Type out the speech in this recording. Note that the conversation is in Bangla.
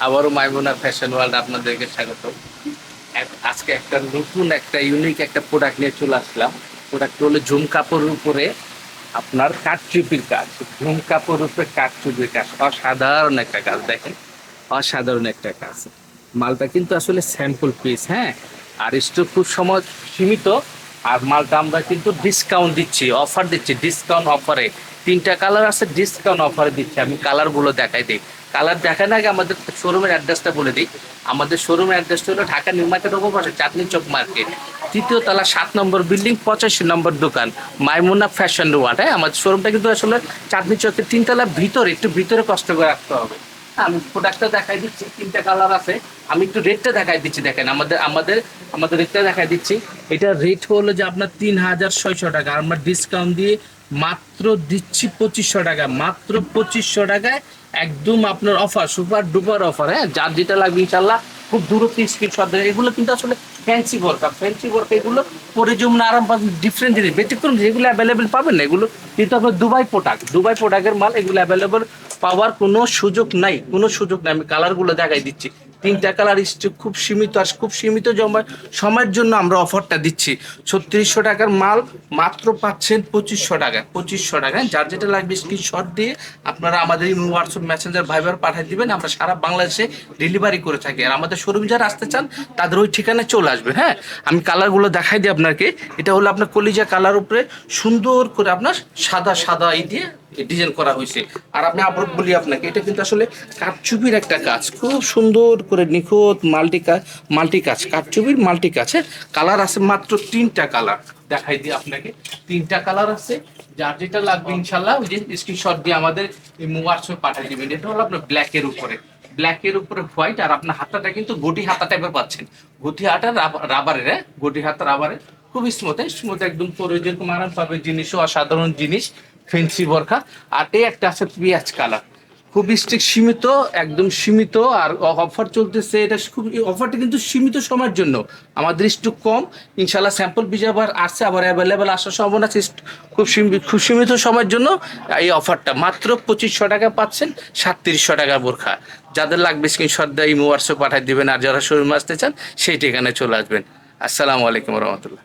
আবারও মাইমুনা ফ্যাশন ওয়ার্ল্ড আপনাদেরকে স্বাগত। আজকে একটা নতুন একটা ইউনিক একটা প্রোডাক্ট নিয়ে চলে আসলাম। প্রোডাক্ট হলো ঝুম কাপড়ের উপরে আপনার কাঠচুপির কাজ। ঝুম কাপড়ের উপরে কাঠচুপির কাজ। অসাধারণ একটা কাজ, দেখেন। অসাধারণ একটা কাজ। মালটা কিন্তু আসলে স্যাম্পল পিস হ্যাঁ? আর স্টক খুব সময় সীমিত। আর মালটা আমরা কিন্তু ডিসকাউন্ট দিচ্ছি অফার দিচ্ছি ডিসকাউন্ট অফারে তিনটা কালার আছে ডিসকাউন্ট অফারে দিচ্ছে আমি কালারগুলো দেখাই দিই। কালার দেখার আগে আমাদের শোরুমের অ্যাড্রেসটা বলে দিই। আমাদের শোরুমের অ্যাড্রেসটা হলো ঢাকা নিউ মার্কেট পাশে চাঁদনি চক মার্কেট। তৃতীয় তলা সাত নম্বর বিল্ডিং পঁচাশি নম্বর দোকান, মাইমুনা ফ্যাশন ওয়ার্ড হ্যাঁ আমাদের শোরুমটা কিন্তু আসলে চাঁদনি চকের তিনতলা ভিতরে, একটু ভিতরে কষ্ট করে রাখতে হবে। আমি প্রোডাক্টটা দেখাই দিচ্ছি, তিনটা কালার আছে। আমি একটু রেটটা দেখাই দিচ্ছি, দেখেন, আমাদের আমাদের আমাদের রেটটা দেখাই দিচ্ছি। এটা রেট হলো যে আপনার তিন হাজার ছয়শো টাকা আমরা ডিসকাউন্ট দিয়ে মাত্র দিচ্ছি পঁচিশশো টাকা, মাত্র পঁচিশশো টাকায় একদম আপনার অফার সুপার ডুপার অফার হ্যাঁ? যার যেটা লাগবে ইনশাল্লাহ খুব দূরত্ব স্ক্রিনশট দেয় এগুলো কিন্তু আসলে ফ্যান্সি বোরকা ফ্যান্সি বোরকা এগুলো পরে যেমন আরাম পাবেন ডিফারেন্ট জিনিস, ব্যতিক্রম যেগুলো অ্যাভেলেবেল পাবেন না। এগুলো কিন্তু আপনার দুবাই প্রোডাক্ট দুবাই প্রোডাক্টের মাল এগুলো অ্যাভেলেবেল পাওয়ার কোনো সুযোগ নাই, কোনো সুযোগ নাই। আমি কালারগুলো দেখাই দিচ্ছি। তিনটা কালার স্টক খুব সীমিত আর খুব সীমিত জমা- সময়ের জন্য আমরা অফারটা দিচ্ছি। ছত্রিশশো টাকার মাল মাত্র পাচ্ছেন পঁচিশশো টাকা পঁচিশশো টাকা। যার যেটা লাগবে স্ক্রিনশট দিয়ে আপনারা আমাদের হোয়াটসঅ্যাপ মেসেঞ্জার ভাইবার পাঠিয়ে দিবেন। আমরা সারা বাংলাদেশে ডেলিভারি করে থাকি। আর আমাদের শোরুম যারা আসতে চান, তাদের ওই ঠিকানায় চলে আসবে হ্যাঁ? আমি কালারগুলো দেখাই দিই আপনাকে। এটা হলো আপনার কলিজা কালার উপরে সুন্দর করে আপনার সাদা সাদা এই দিয়ে ডিজাইন করা হয়েছে। আর আমি আবার বলি আপনাকে, এটা কিন্তু আসলে কাঠচুপির একটা কাজ। খুব সুন্দর করে নিখুঁত মাল্টি কাজ মাল্টি কাজ কাঠচুপির মাল্টি কাজ হ্যাঁ? কালার আছে মাত্র তিনটা কালার। দেখাই দিই আপনাকে। তিনটা কালার আছে। যার যেটা লাগবে ইনশাল্লাহ ওই যে স্ক্রিনশট দিয়ে আমাদের এই হোয়াটসঅ্যাপে পাঠিয়ে দিবেন। এটা হলো আপনার ব্ল্যাকের উপরে। ব্ল্যাকের উপরে হোয়াইট আর আপনার হাতাটা কিন্তু গটি হাতা টাইপের পাচ্ছেন। গটি হাতা রাবারের হ্যাঁ? গটি হাতা রাবারের খুব স্মুথ স্মুথ একদম পরে যেরকম আরাম পাবে জিনিসও অসাধারণ জিনিস। ফেন্সি বরখা, আর এই একটা আছে পেঁয়াজ কালার। খুব স্ট্রিক সীমিত, একদম সীমিত, আর অফার চলতেছে এটা খুব অফারটা কিন্তু সীমিত সময়ের জন্য। আমাদের একটু কম ইনশাল্লাহ স্যাম্পল বীজ আবার আসছে আবার অ্যাভেলেবেল আসার সম্ভাবনা আছে খুব খুব সীমিত সময়ের জন্য এই অফারটা মাত্র পঁচিশশো টাকা পাচ্ছেন সাতত্রিশশো টাকা বোরখা। যাদের লাগবে স্ক্রিনশট দেয় ইমো হোয়াটসঅ্যাপ পাঠিয়ে দিবেন, আর যারা শোরুমে আসতে চান, সেই ঠিকানায় চলে আসবেন। আসসালামু আলাইকুম রহমতুল্লাহ।